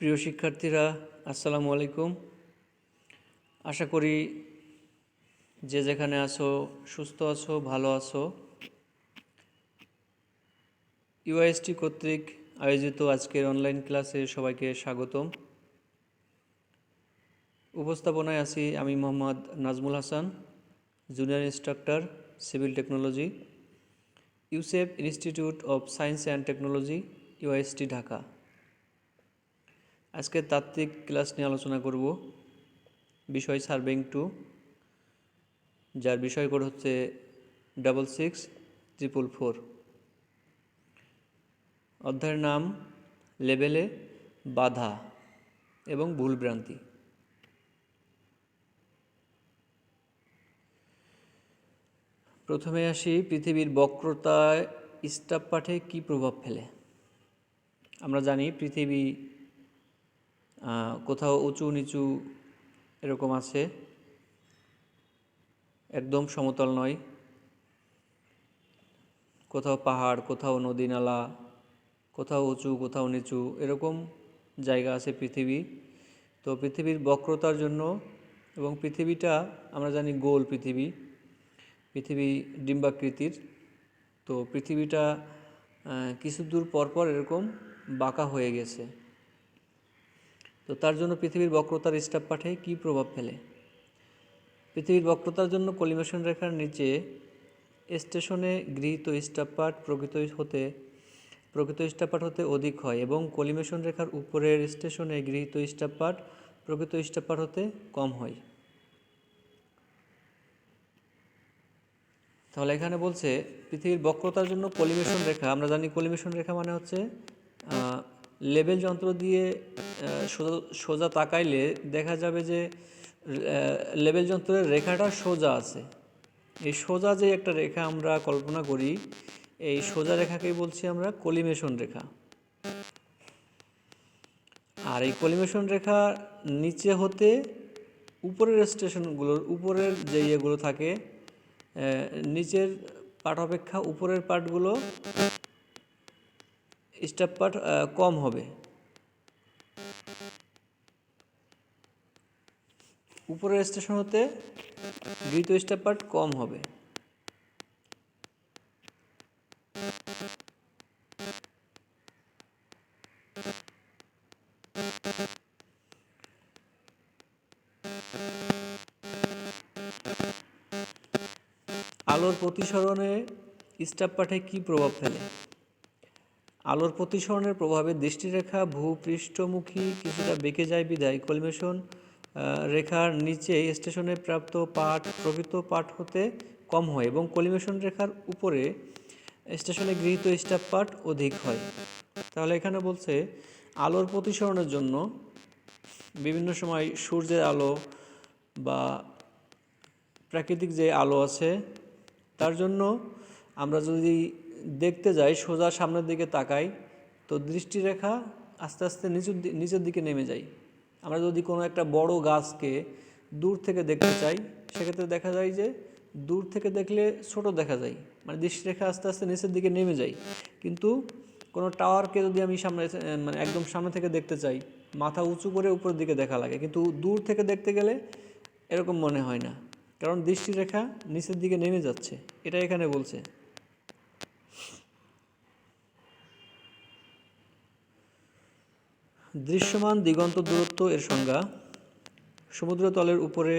প্রিয় শিক্ষার্থীরা, আসসালামু আলাইকুম। আশা করি যে যেখানে আছো, সুস্থ আছো, ভালো আছো। ইউআইএসটি কর্তৃক আয়োজিত আজকের অনলাইন ক্লাসে সবাইকে স্বাগতম। উপস্থাপনায় আছি আমি Mohammad Nazmul Hasan junior instructor civil technology Yusef institute of science and technology UIST Dhaka. আজকে তাত্ত্বিক ক্লাস নিয়ে আলোচনা করব। বিষয় সার্ভিং টু, যার বিষয় কোড হচ্ছে ডাবল সিক্স ট্রিপল ফোর। অধ্যায়ের নাম লেভেলে বাধা এবং ভুলভ্রান্তি প্রথমে আসি পৃথিবীর বক্রতায় স্টাপ পাঠে কী প্রভাব ফেলে? আমরা জানি পৃথিবী কোথাও উঁচু নিচু এরকম আছে? একদম সমতল নয়। কোথাও পাহাড়, কোথাও নদী নালা, কোথাও উঁচু, কোথাও নিচু এরকম জায়গা আছে পৃথিবী। তো পৃথিবীর বক্রতার জন্য এবং পৃথিবীটা আমরা জানি গোল পৃথিবী পৃথিবী ডিম্বাকৃতির। তো পৃথিবীটা কিছু দূর পর পর এরকম বাঁকা হয়ে গেছে। তো তার জন্য পৃথিবীর বক্রতার স্টাপ পাঠে কী প্রভাব ফেলে? পৃথিবীর বক্রতার জন্য কলিমেশন রেখার নিচে স্টেশনে গৃহীত স্টাপ পাঠ প্রকৃত হতে, প্রকৃত স্টাপ পাঠ হতে অধিক হয় এবং কলিমেশন রেখার উপরের স্টেশনে গৃহীত স্টাপ পাঠ প্রকৃত স্টাপ পাঠ হতে কম হয়। তাহলে এখানে বলছে, পৃথিবীর বক্রতার জন্য কলিমেশন রেখা, আমরা জানি কলিমেশন রেখা মানে হচ্ছে লেবেল যন্ত্র দিয়ে সোজা সোজা তাকাইলে দেখা যাবে যে লেবেল যন্ত্রের রেখাটা সোজা আছে। এই সোজা যে একটা রেখা আমরা কল্পনা করি, এই সোজা রেখাকেই বলছি আমরা কলিমেশন রেখা। আর এই কলিমেশন রেখা নিচে হতে উপরের স্টেশনগুলোর, উপরের যে ইয়েগুলো থাকে নিচের পাঠ অপেক্ষা উপরের পাঠগুলো স্টাপ পাঠ কম হবে। উপরের স্টেশন হতে গৃহীত স্টাপ পাঠ কম হবে। আলোর প্রতিসরণে স্টাপ পাঠে কী প্রভাব ফেলে? আলোর প্রতিসরণের প্রভাবে দৃষ্টিরেখা, ভূপৃষ্ঠমুখী কিছুটা বেঁকে যায় বিদায়। কলমেশন রেখার নিচে স্টেশনে প্রাপ্ত পাঠ প্রকৃত পাঠ হতে কম হয় এবং কলিমেশন রেখার উপরে স্টেশনে গৃহীত স্টাফ পাঠ অধিক হয়। তাহলে এখানে বলছে, আলোর প্রতিসরণের জন্য বিভিন্ন সময় সূর্যের আলো বা প্রাকৃতিক যে আলো আছে, তার জন্য আমরা যদি দেখতে যাই, সোজা সামনের দিকে তাকাই, তো দৃষ্টিরেখা আস্তে আস্তে নিচুর নিচের দিকে নেমে যায় আমরা যদি কোনো একটা বড় গাছকে দূর থেকে দেখতে চাই, সেক্ষেত্রে দেখা যায় যে দূর থেকে দেখলে ছোট দেখা যায় মানে দৃষ্টিরেখা আস্তে আস্তে নিচের দিকে নেমে যায় কিন্তু কোনো টাওয়ারকে যদি আমি সামনে মানে একদম সামনে থেকে দেখতে চাই, মাথা উঁচু করে উপরের দিকে দেখা লাগে। কিন্তু দূর থেকে দেখতে গেলে এরকম মনে হয় না, কারণ দৃষ্টিরেখা নিচের দিকে নেমে যাচ্ছে এটা এখানে বলছে। দৃশ্যমান দিগন্ত দূরত্ব এর সংজ্ঞা। সমুদ্রতলের উপরে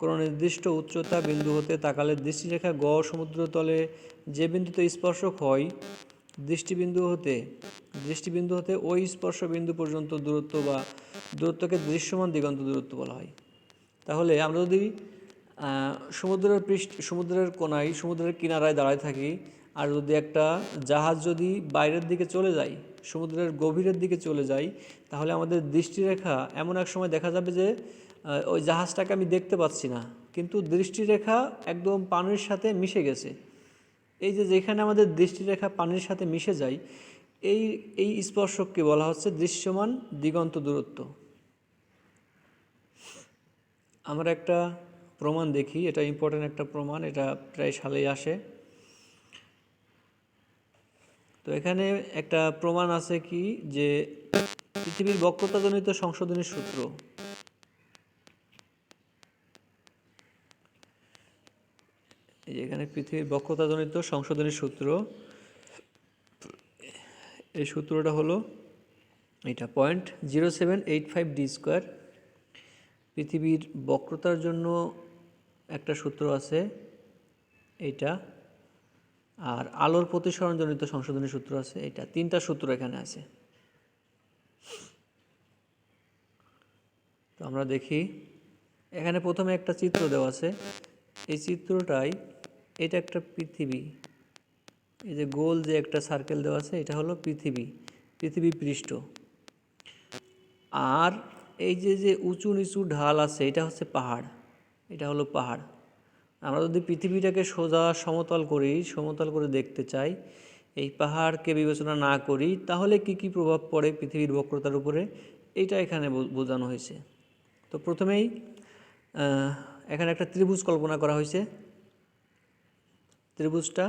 কোনো নির্দিষ্ট উচ্চতা বিন্দু হতে তাকালে দৃষ্টিরেখা গড় সমুদ্রতলে যে বিন্দুতে স্পর্শক হয়, দৃষ্টিবিন্দু হতে দৃষ্টিবিন্দু হতে ওই স্পর্শ বিন্দু পর্যন্ত দূরত্ব বা দূরত্বকে দৃশ্যমান দিগন্ত দূরত্ব বলা হয়। তাহলে আমরা যদি সমুদ্রের পৃষ্ঠ, সমুদ্রের কোনায় সমুদ্রের কিনারায় দাঁড়ায় থাকি আর যদি একটা জাহাজ যদি বাইরের দিকে চলে যায়, সমুদ্রের গভীরের দিকে চলে যায়, তাহলে আমাদের দৃষ্টিরেখা এমন এক সময় দেখা যাবে যে ওই জাহাজটাকে আমি দেখতে পাচ্ছি না। কিন্তু দৃষ্টিরেখা একদম পানির সাথে মিশে গেছে। এই যে যেখানে আমাদের দৃষ্টিরেখা পানির সাথে মিশে যায়, এই এই স্পর্শককে বলা হচ্ছে দৃশ্যমান দিগন্ত দূরত্ব। আমরা একটা প্রমাণ দেখি, এটা ইম্পর্টেন্ট একটা প্রমাণ, এটা প্রায় সালেই আসে। তো এখানে একটা প্রমাণ আছে কি? যে পৃথিবীর বক্রতাজনিত সংশোধনের সূত্র এই যে এখানে পৃথিবীর বক্রতাজনিত সংশোধনের সূত্র, এই সূত্রটা হলো এটা point zero seven eight five D square পৃথিবীর বক্রতার জন্য একটা সূত্র আছে এইটা আর আলোর প্রতিসরণজনিত সংশোধনী সূত্র আছে, এটা তিনটা সূত্র এখানে আছে। তো আমরা দেখি, এখানে প্রথমে একটা চিত্র দেওয়া আছে। এই চিত্রটাই, এটা একটা পৃথিবী। এই যে গোল যে একটা সার্কেল দেওয়া আছে, এটা হলো পৃথিবী পৃথিবী পৃষ্ঠ। আর এই যে যে উঁচু নিচু ঢাল আছে, এটা হচ্ছে পাহাড়, এটা হলো পাহাড়। আমরা যদি পৃথিবীটাকে সোজা সমতল করি, সমতল করে দেখতে চাই, এই পাহাড়কে বিবেচনা না করি, তাহলে কি কি প্রভাব পড়ে পৃথিবীর বক্রতার উপরে? এটা এখানে বোঝানো হয়েছে। তো প্রথমেই এখানে একটা ত্রিভুজ কল্পনা করা হয়েছে। ত্রিভুজটা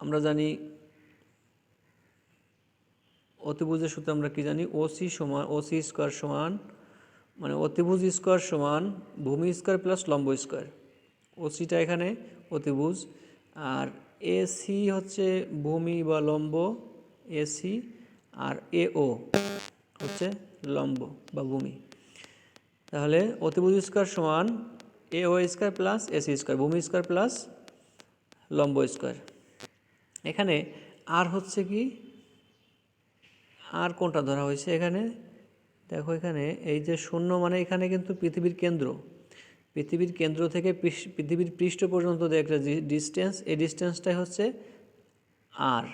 আমরা জানি, অতিভুজের সূত্রে আমরা কি জানি? ওসি সমান, ওসি স্কোয়ার সমান মানে অতিভুজ স্কোয়ার সমান ভূমি স্কোয়ার প্লাস লম্ব স্কোয়ার। ওসিটা এখানে অতিভুজ। আর এসি হচ্ছে ভূমি বা লম্ব এসি আর এও হচ্ছে লম্ব বা ভূমি। তাহলে অতিভুজ স্কোয়ার সমান A O square plus AC square, ভূমি স্কোয়ার প্লাস লম্ব স্কোয়ার। এখানে আর হচ্ছে কি? আর কোনটা ধরা হয়েছে এখানে? দেখো এখানে এই যে শূন্য মানে এখানে কিন্তু পৃথিবীর কেন্দ্র। পৃথিবীর কেন্দ্র থেকে পৃথিবীর পৃষ্ঠ পর্যন্ত যে একটা ডিস্টেন্স এই ডিস্টেন্সটাই হচ্ছে আর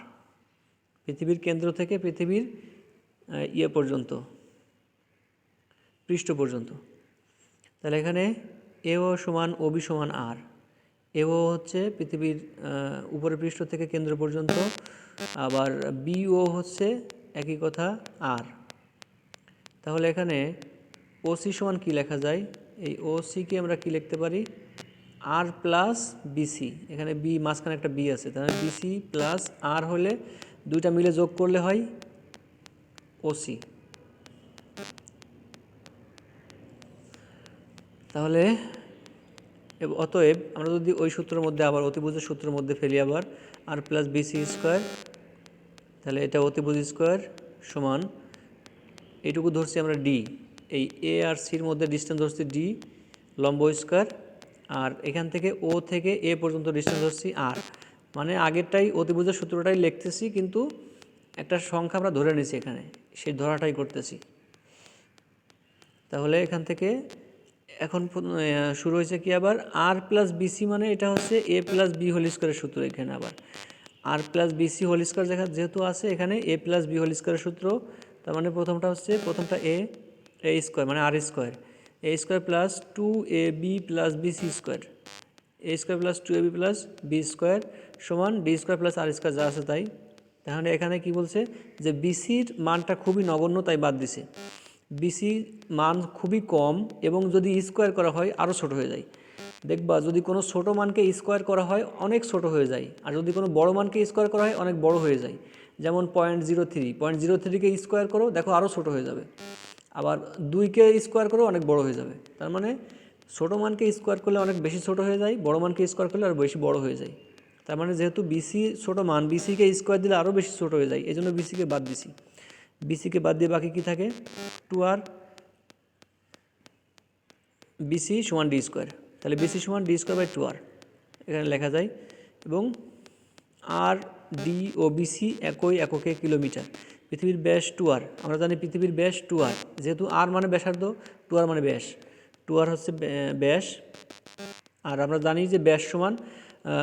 পৃথিবীর কেন্দ্র থেকে পৃথিবীর ইয়ে পর্যন্ত পৃষ্ঠ পর্যন্ত। তাহলে এখানে এও সমান ওবি সমান আর এও হচ্ছে পৃথিবীর আহ, উপরের পৃষ্ঠ থেকে কেন্দ্র পর্যন্ত আবার বিও হচ্ছে একই কথা আর তাহলে এখানে ওসি সমান কি লেখা যায়? এই ওসিকে আমরা কি লিখতে পারি? আর প্লাস বিসি এখানে বি মাঝখানে একটা বি আছে। তাহলে বিসি প্লাস আর হলে দুইটা মিলে যোগ করলে হয় ওসি তাহলে অতএব আমরা যদি ওই সূত্রের মধ্যে আবার অতিভুজের সূত্রের মধ্যে ফেলি আবার আর প্লাস বিসি স্কোয়ার তাহলে এটা অতিভুজ স্কোয়ার সমান এইটুকু ধরছি আমরা ডি এই এ আর সির মধ্যে ডিস্টেন্স ধরছি ডি লম্ব স্কোয়ার আর এখান থেকে ও থেকে এ পর্যন্ত ডিস্টেন্স ধরছি আর মানে আগেরটাই অতিভুজের সূত্রটাই লিখতেছি, কিন্তু একটা সংখ্যা আমরা ধরে নিছি এখানে, সেই ধরাটাই করতেছি। তাহলে এখান থেকে এখন শুরু হয়েছে কি আবার? আর প্লাস বিসি মানে এটা হচ্ছে এ প্লাস বি হোল স্কোয়ারের সূত্র এখানে আবার। R plus BC whole square যেহেতু আছে এখানে এ প্লাস বি হোল স্কোয়ারের সূত্র তার মানে প্রথমটা হচ্ছে প্রথমটা এ এ স্কোয়ার মানে R square A square plus two A B plus B C square A square plus two A B plus B square সমান D square plus R square যা আছে তাই। তাহলে এখানে কি বলছে? যে বিসির মানটা খুবই নগণ্য তাই বাদ দিছে। বিসি মান খুবই কম এবং যদি স্কোয়ার করা হয় আরও ছোট হয়ে যায়। দেখবা, যদি কোনো ছোট মানকে স্কোয়ার করা হয়, অনেক ছোট হয়ে যায়। আর যদি কোনো বড় মানকে স্কোয়ার করা হয়, অনেক বড় হয়ে যায়। যেমন point zero three point zero থ্রিকে square করো, দেখো আরও ছোটো হয়ে যাবে। আবার দুইকে স্কোয়ার করো, অনেক বড় হয়ে যাবে। তার মানে ছোটো মানকে স্কোয়ার করলে অনেক বেশি ছোট হয়ে যায়, বড় মানকে স্কোয়ার করলে আরও বেশি বড় হয়ে যায়। তার মানে যেহেতু বিসি ছোট মান বিসিকে স্কোয়ার দিলে আরও বেশি ছোট হয়ে যায় এই জন্য বিসিকে বাদ দিছি। বিসিকে বাদ দিয়ে বাকি কি থাকে? টু আর বিসি সমান ডি স্কোয়ার তাহলে বিসি সমান D square by two R এখানে লেখা যায়। এবং আর ডি ও বিসি একই এককে কিলোমিটার। পৃথিবীর ব্যাস টু আর আমরা জানি পৃথিবীর ব্যাস টু আর যেহেতু আর মানে ব্যাসার্ধ টু আর মানে ব্যাস। টু আর হচ্ছে ব্যা- ব্যাস। আর আমরা জানি যে ব্যাস সমান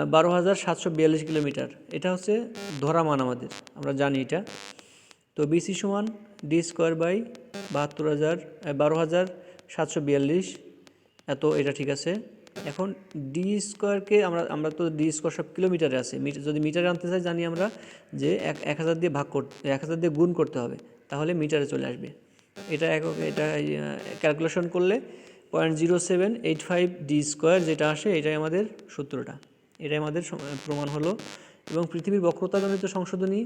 বারো হাজার সাতশো বিয়াল্লিশ কিলোমিটার। এটা হচ্ছে ধরা মান আমাদের। আমরা জানি এটা। তো বিসি সমান ডি স্কোয়ার বাই বাহাত্তর হাজার বারো হাজার সাতশো বিয়াল্লিশ। এত, এটা ঠিক আছে। এখন ডি স্কোয়ারকে আমরা আমরা তো ডি স্কোয়ার সব কিলোমিটারে আছে। যদি মিটারে আনতে চাই, জানি আমরা যে এক এক হাজার দিয়ে ভাগ করতে এক হাজার দিয়ে গুণ করতে হবে, তাহলে মিটারে চলে আসবে। এটা একক, এটা ক্যালকুলেশন করলে point zero seven eight five D square যেটা আসে, এটাই আমাদের সূত্রটা। এটাই আমাদের প্রমাণ হলো। এবং পৃথিবীর বক্রতাজনিত সংশোধনী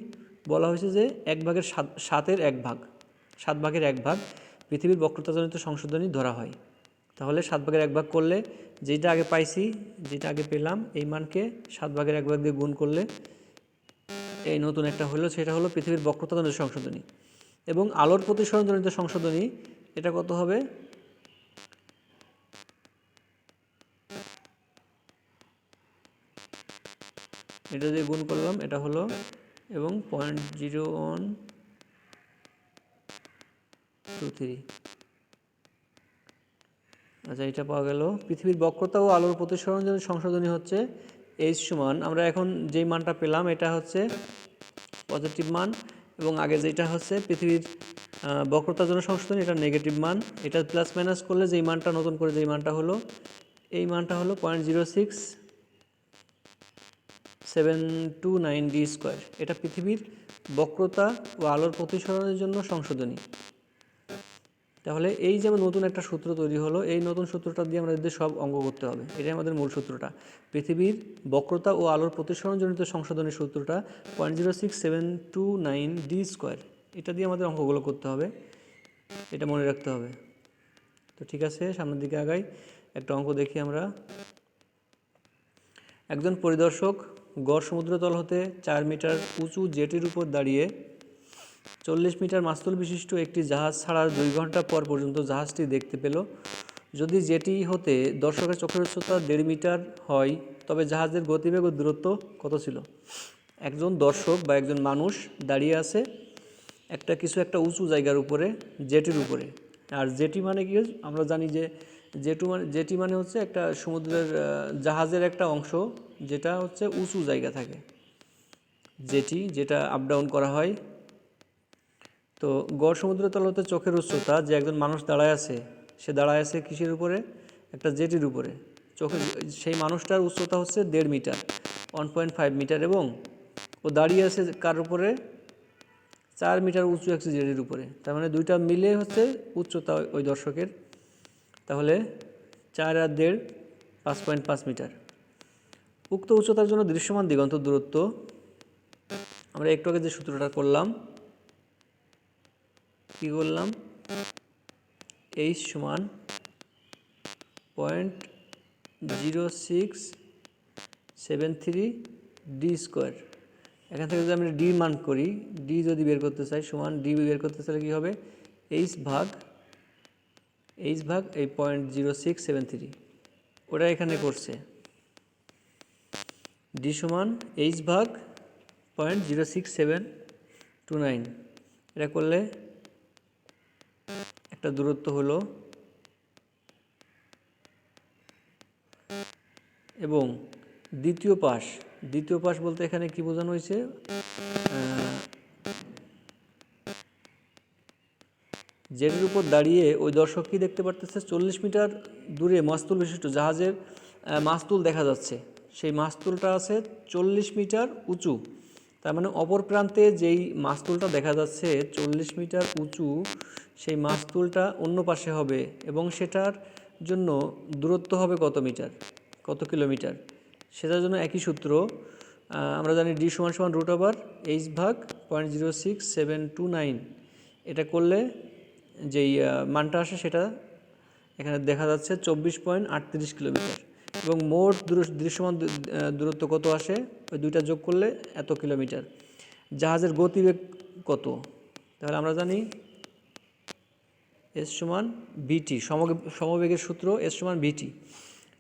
বলা হয়েছে যে এক ভাগের সাত, সাতের এক ভাগ, সাত ভাগের এক ভাগ পৃথিবীর বক্রতাজনিত সংশোধনী ধরা হয়। তাহলে সাত ভাগের এক ভাগ করলে যেটা আগে পাইছি যেটা আগে পেলাম, এই মানকে সাত ভাগের এক ভাগ দিয়ে গুণ করলে এই নতুন একটা হলো, সেটা হলো পৃথিবীর বক্রতাজনিত সংশোধনী। এবং আলোর প্রতিসরণজনিত সংশোধনী, এটা কত হবে? এটা দিয়ে গুণ করলাম, এটা হলো, এবং point zero one two three আচ্ছা এটা পাওয়া গেল। পৃথিবীর বক্রতা ও আলোর প্রতিসরণ প্রতিসরণজনিত সংশোধনী হচ্ছে এইচ সমান। আমরা এখন যেই মানটা পেলাম, এটা হচ্ছে পজিটিভ মান এবং আগে যেটা হচ্ছে পৃথিবীর বক্রতার জন্য সংশোধন, এটা নেগেটিভ মান। এটা প্লাস মাইনাস করলে যেই মানটা, নতুন করে যেই মানটা হলো, এই মানটা হলো point zero six seven two nine D square এটা পৃথিবীর বক্রতা ও আলোর প্রতিসরণের জন্য সংশোধনী। তাহলে এই যে আমার নতুন একটা সূত্র তৈরি হলো, এই নতুন সূত্রটা দিয়ে আমাদের সব অঙ্গ করতে হবে। এটাই আমাদের মূল সূত্রটা। পৃথিবীর বক্রতা ও আলোর প্রতিসরণজনিত সংশোধনের সূত্রটা point zero six seven two nine D square এটা দিয়ে আমাদের অঙ্কগুলো করতে হবে। এটা মনে রাখতে হবে। তো ঠিক আছে, সামনের দিকে আগাই। একটা অঙ্ক দেখি আমরা। একজন পরিদর্শক গড় সমুদ্রতল হতে চার মিটার উঁচু জেটির উপর দাঁড়িয়ে চল্লিশ মিটার মাস্তুল বিশিষ্ট একটি জাহাজ ছাড়ার দুই ঘণ্টা পর পর্যন্ত জাহাজটি দেখতে পেল। যদি যেটি হতে দর্শকের চোখের উচ্চতা দেড় মিটার হয়, তবে জাহাজের গতিবেগ ও দূরত্ব কত ছিল? একজন দর্শক বা একজন মানুষ দাঁড়িয়ে আছে একটা কিছু একটা উঁচু জায়গার উপরে, জেটির উপরে। আর জেটি মানে কি? আমরা জানি যে জেটু মানে জেটি মানে হচ্ছে একটা সমুদ্রের জাহাজের একটা অংশ যেটা হচ্ছে উঁচু জায়গা থাকে। জেটি যেটা আপ ডাউন করা হয় তো গড় সমুদ্র তলতে চোখের উচ্চতা, যে একজন মানুষ দাঁড়ায় আছে, সে দাঁড়ায় আছে কিসের উপরে? একটা জেটির উপরে। চোখের, সেই মানুষটার উচ্চতা হচ্ছে দেড় metre one point five metre এবং ও দাঁড়িয়ে আছে কার উপরে? চার মিটার উঁচু একটা জেটির উপরে। তার মানে দুইটা মিলে হচ্ছে উচ্চতা ওই দর্শকের। তাহলে চার আর দেড়, পাঁচ পয়েন্ট পাঁচ মিটার। উক্ত উচ্চতার জন্য দৃশ্যমান দিগন্ত দূরত্ব। আমরা একটু আগে যে সূত্রটা করলাম কি করলাম? এইচ সমান point zero six seven three D square এখান থেকে যদি আমি ডি মান করি ডি যদি বের করতে চাই, সমান ডি বের করতে চাইলে কী হবে? এইচ ভাগ এইচ ভাগ এই point zero six seven three ওটা এখানে করছে। ডি সমান এইচ ভাগ point zero six seven two nine এটা করলে একটা দূরত্ব হলো এবং দ্বিতীয় পাশ দ্বিতীয় পাশ বলতে এখানে কি বোঝানো হয়েছে? জেটের উপর দাঁড়িয়ে ওই দর্শক কি দেখতে পারতেছে? চল্লিশ মিটার দূরে মাস্তুল বিশিষ্ট জাহাজের মাস্তুল দেখা যাচ্ছে। সেই মাস্তুলটা আছে চল্লিশ মিটার উঁচু। তার মানে অপর প্রান্তে যেই মাস্তুলটা দেখা যাচ্ছে, চল্লিশ মিটার উঁচু সেই মাস্তুলটা অন্য পাশে হবে এবং সেটার জন্য দূরত্ব হবে কত মিটার? কত কিলোমিটার? সেটার জন্য একই সূত্র আমরা জানি ডি সমান সমান রুট ওভার এইচ ভাগ point zero six seven two nine এটা করলে যেই মানটা আসে সেটা এখানে দেখা যাচ্ছে চব্বিশ পয়েন্ট আটত্রিশ কিলোমিটার। এবং মোট দূর- দৃশ্যমান দূরত্ব কত আসে? ওই দুইটা যোগ করলে এত কিলোমিটার। জাহাজের গতিবেগ কত? তাহলে আমরা জানি এস সমান ভিটি সমবেগের সূত্র এস সমান ভিটি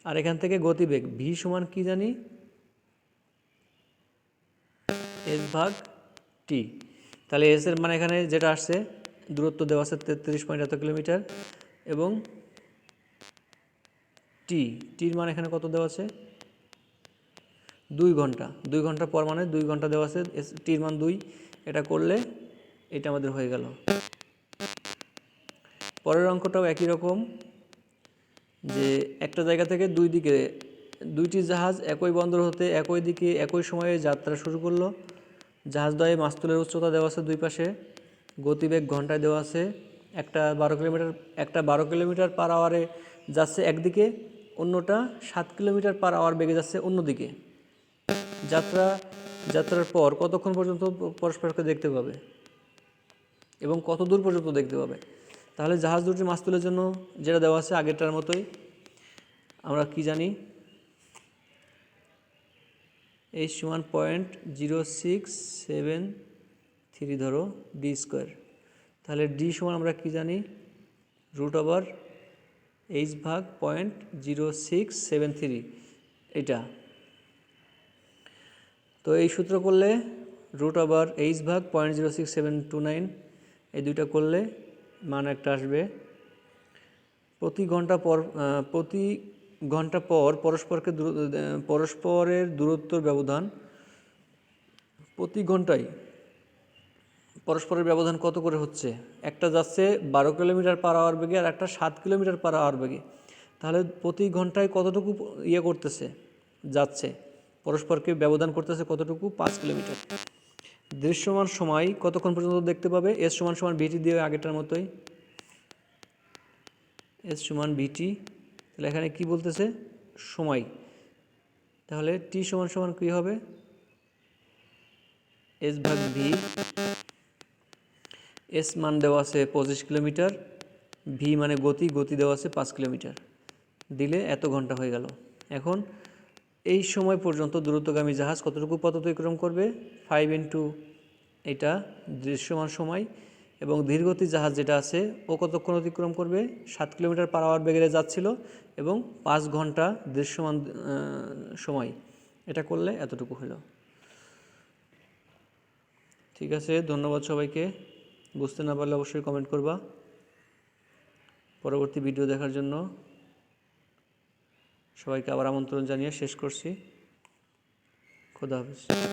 আর এখান থেকে গতিবেগ ভি সমান কি জানি? এস ভাগ টি তাহলে এস এর মানে এখানে যেটা আসছে, দূরত্ব দেওয়া আছে তেত্রিশ পয়েন্ট এত কিলোমিটার, এবং টি টির মান এখানে কত দেওয়া আছে? দুই ঘণ্টা। দুই ঘণ্টা পর মানে দুই ঘণ্টা দেওয়া আছে এস টির মান দুই। এটা করলে এটা আমাদের হয়ে গেল। পরের অঙ্কটাও একই রকম, যে একটা জায়গা থেকে দুই দিকে, দুইটি জাহাজ একই বন্দর হতে একই দিকে, একই সময়ে যাত্রা শুরু করল। জাহাজদ্বয়ে মাস্তুলের উচ্চতা দেওয়া আছে দুই পাশে, গতিবেগ ঘন্টায় দেওয়া আছে। একটা বারো কিলোমিটার, একটা বারো কিলোমিটার পার আওয়ারে যাচ্ছে একদিকে, অন্যটা সাত কিলোমিটার পার আওয়ার বেগে যাচ্ছে অন্যদিকে। যাত্রা, যাত্রার পর কতক্ষণ পর্যন্ত পরস্পরকে দেখতে পাবে? এবং কত দূর পর্যন্ত দেখতে পাবে? তাহলে জাহাজ দুটি মাছ তোলার জন্য যেটা দেওয়া আছে আগেরটার মতোই। আমরা কি জানি? এইচ সমান point zero six seven three ধরো ডি স্কোয়ার তাহলে ডি সমান আমরা কি জানি? রুট ওভার এইচ ভাগ point zero six seven three এটা। তো এই সূত্র করলে রুট ওভার এইচ ভাগ point zero six seven two nine এই দুইটা করলে মান একটা আসবে। প্রতি ঘণ্টা পর প্রতি ঘণ্টা পর পরস্পরকে পরস্পরের দূরত্বর ব্যবধান প্রতি ঘন্টায় পরস্পরের ব্যবধান কত করে হচ্ছে? একটা যাচ্ছে বারো কিলোমিটার পার আওয়ার বেগে আর একটা সাত কিলোমিটার পার আওয়ার বেগে। তাহলে প্রতি ঘন্টায় কতটুকু ইয়ে করতেছে? যাচ্ছে। পরস্পরকে ব্যবধান করতেছে কতটুকু? পাঁচ কিলোমিটার। দৃশ্যমান সময় কতক্ষণ পর্যন্ত দেখতে পাবে? এস সমান সমান ভিটি দিয়ে আগেটার মতোই। এস সমান ভিটি তাহলে এখানে কি বলতেছে? সময়। তাহলে টি সমান সমান কী হবে? এস ভাগ ভি এস মান দেওয়া আছে পঁচিশ কিলোমিটার। ভি মানে গতি গতি দেওয়া আছে পাঁচ কিলোমিটার। দিলে এত ঘণ্টা হয়ে গেল। এখন এই সময় পর্যন্ত দ্রুতগামী জাহাজ কতটুকু পথ অতিক্রম করবে? ফাইভ ইন্টু এটা, দৃশ্যমান সময় এবং ধীরগতি জাহাজ যেটা আছে, ও কতক্ষণ অতিক্রম করবে? সাত কিলোমিটার পার আওয়ার বেগে যাচ্ছিল এবং পাঁচ ঘণ্টা দৃশ্যমান সময়। এটা করলে এতটুকু হলো ঠিক আছে, ধন্যবাদ সবাইকে। বুঝতে না পারলে অবশ্যই কমেন্ট করবা। পরবর্তী ভিডিও দেখার জন্য। সবাইকে আবার আমন্ত্রণ জানিয়ে শেষ করছি। খোদা হাফিজ।